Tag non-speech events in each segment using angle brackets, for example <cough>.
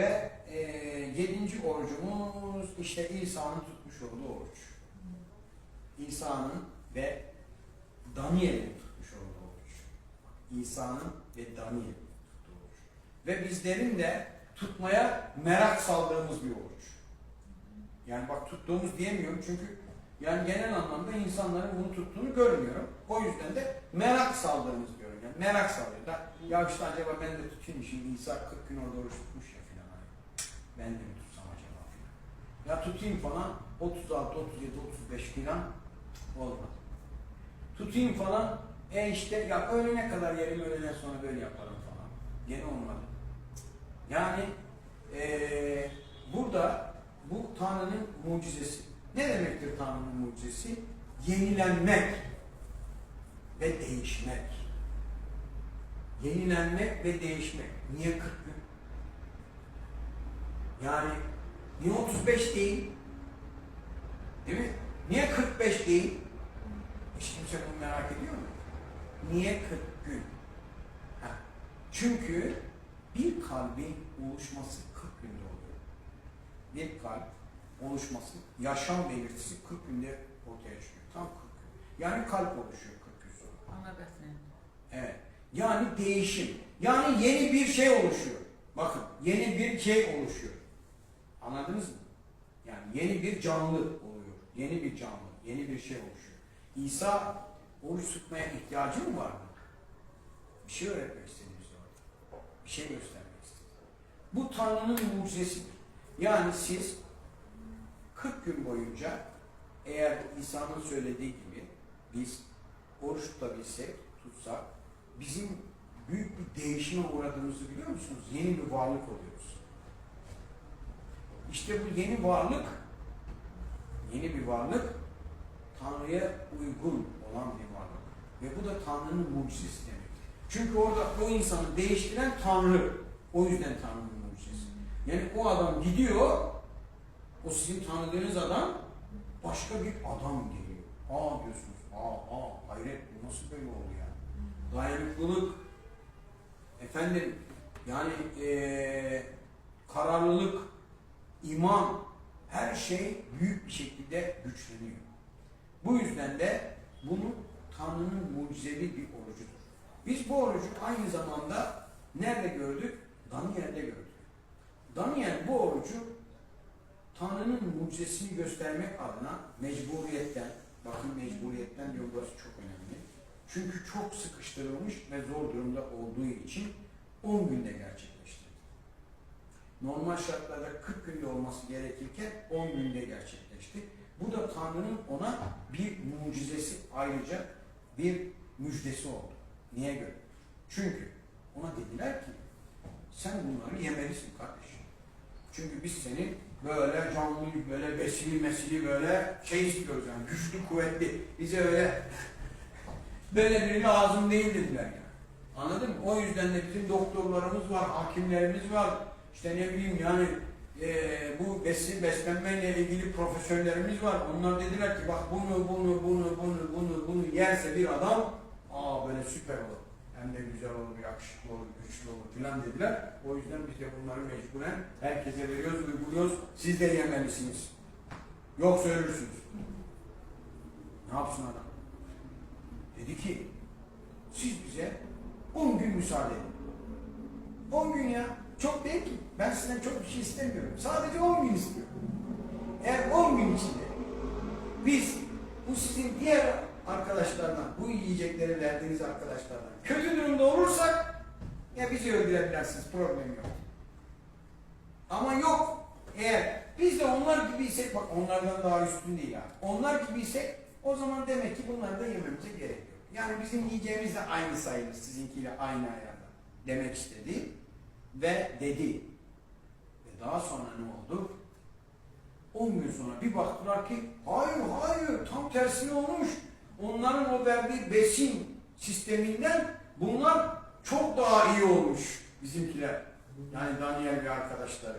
Ve e, yedinci orucumuz işte İsa'nın tutmuş olduğu oruç. İsa'nın ve Daniel'in tutmuş olduğu oruç. İsa'nın ve Daniel'in tuttuğu oruç. Ve bizlerin de tutmaya merak saldığımız bir oruç. Yani bak tuttuğumuz diyemiyorum çünkü yani genel anlamda insanların bunu tuttuğunu görmüyorum. O yüzden de merak saldığımız diyorum. Yani merak salıyor da ya işte acaba ben de tutayım şimdi İsa 40 gün orada oruç tutmuş ya ben de mi tutsam acaba filan. Ya tutayım falan 36, 37, 35 filan olmadı. Tutayım falan e işte ya öğlene kadar yerim öğleden sonra böyle yaparım falan. Gene olmadı. Yani eee burada bu Tanrı'nın mucizesi. Ne demektir Tanrı'nın mucizesi? Yenilenmek ve değişmek. Yenilenmek ve değişmek. Niye 40 gün? Yani niye 35 değil? Değil mi? Niye 45 değil? Hiç kimse bunu merak ediyor mu? Niye 40 gün? Ha. Çünkü bir kalbin oluşması 40 günde oluyor. Bir kalp oluşması, yaşam belirtisi 40 günde ortaya çıkıyor. Tam 40 gün. Yani kalp oluşuyor 40 gün sonra. Besen. Evet. Yani değişim. Yani yeni bir şey oluşuyor. Bakın yeni bir şey oluşuyor. Anladınız mı? Yani yeni bir canlı oluyor. Yeni bir canlı, yeni bir şey oluşuyor. İsa oruç tutmaya ihtiyacı mı vardı? Bir şey öğretmek istedi bize orada. Bir şey göstermek istedi. Bu Tanrı'nın mucizesidir. Yani siz 40 gün boyunca eğer İsa'nın söylediği gibi biz oruç tutabilsek, tutsak bizim büyük bir değişime uğradığımızı biliyor musunuz? Yeni bir varlık oluyoruz. İşte bu yeni varlık, yeni bir varlık Tanrı'ya uygun olan bir varlık. Ve bu da Tanrı'nın mucizesi demek. Çünkü orada o insanı değiştiren Tanrı. O yüzden Tanrı'nın mucizesi. Yani o adam gidiyor, o sizin tanıdığınız adam başka bir adam geliyor. Aa diyorsunuz, aa, aa hayret bu nasıl böyle oldu ya? Dayanıklılık, efendim yani eee, kararlılık, iman, her şey büyük bir şekilde güçleniyor. Bu yüzden de bunu Tanrı'nın mucizevi bir orucudur. Biz bu orucu aynı zamanda nerede gördük? Daniel'de gördük. Daniel bu orucu Tanrı'nın mucizesini göstermek adına mecburiyetten, bakın mecburiyetten diyor burası çok önemli. Çünkü çok sıkıştırılmış ve zor durumda olduğu için 10 günde gerçekleştirdi. Normal şartlarda 40 günde olması gerekirken 10 günde gerçekleşti. Bu da Tanrı'nın ona bir mucizesi ayrıca bir müjdesi oldu. Niye göre? Çünkü ona dediler ki sen bunları yemelisin kardeşim. Çünkü biz seni böyle canlı, böyle besili mesili böyle şey istiyoruz yani güçlü, kuvvetli. Bize öyle <laughs> böyle biri lazım değil dediler yani. Anladın mı? O yüzden de bizim doktorlarımız var, hakimlerimiz var. İşte ne bileyim yani eee, bu besin beslenmeyle ilgili profesörlerimiz var. Onlar dediler ki bak bunu, bunu, bunu, bunu, bunu, bunu yerse bir adam aa böyle süper olur. Hem de güzel olur, yakışıklı olur, güçlü olur filan dediler. O yüzden biz de bunları mecburen herkese veriyoruz, uyguluyoruz. Siz de yemelisiniz. Yoksa ölürsünüz. Ne yapsın adam? Dedi ki siz bize 10 gün müsaade edin. 10 gün ya. Çok değil ki. Ben sizden çok bir şey istemiyorum. Sadece 10 gün istiyorum. Eğer 10 gün içinde biz bu sizin diğer arkadaşlardan, bu yiyecekleri verdiğiniz arkadaşlardan kötü durumda olursak ya bizi öldürebilirsiniz. Problem yok. Ama yok. Eğer biz de onlar gibiysek, bak onlardan daha üstün değil ha. Onlar gibiysek o zaman demek ki bunları da yememize gerek yok. Yani bizim yiyeceğimiz de aynı sayılır. Sizinkiyle aynı ayarda. Demek istedi. Ve dedi. Ve daha sonra ne oldu? 10 gün sonra bir baktılar ki hayır hayır tam tersine olmuş. Onların o verdiği besin sisteminden bunlar çok daha iyi olmuş bizimkiler. Yani Daniel ve arkadaşları.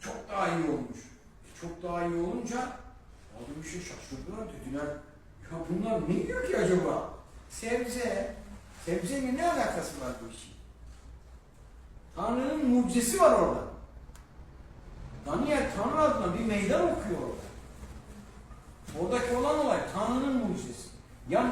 Çok daha iyi olmuş. E, çok daha iyi olunca o bir şey şaşırdılar dediler. Ya bunlar ne yiyor ki acaba? Sebze. Sebzeyle ne alakası var bu işin? Tanrı'nın mucizesi var orada. Daniel Tanrı adına bir meydan okuyor orada. Oradaki olan olay Tanrı'nın mucizesi. Yani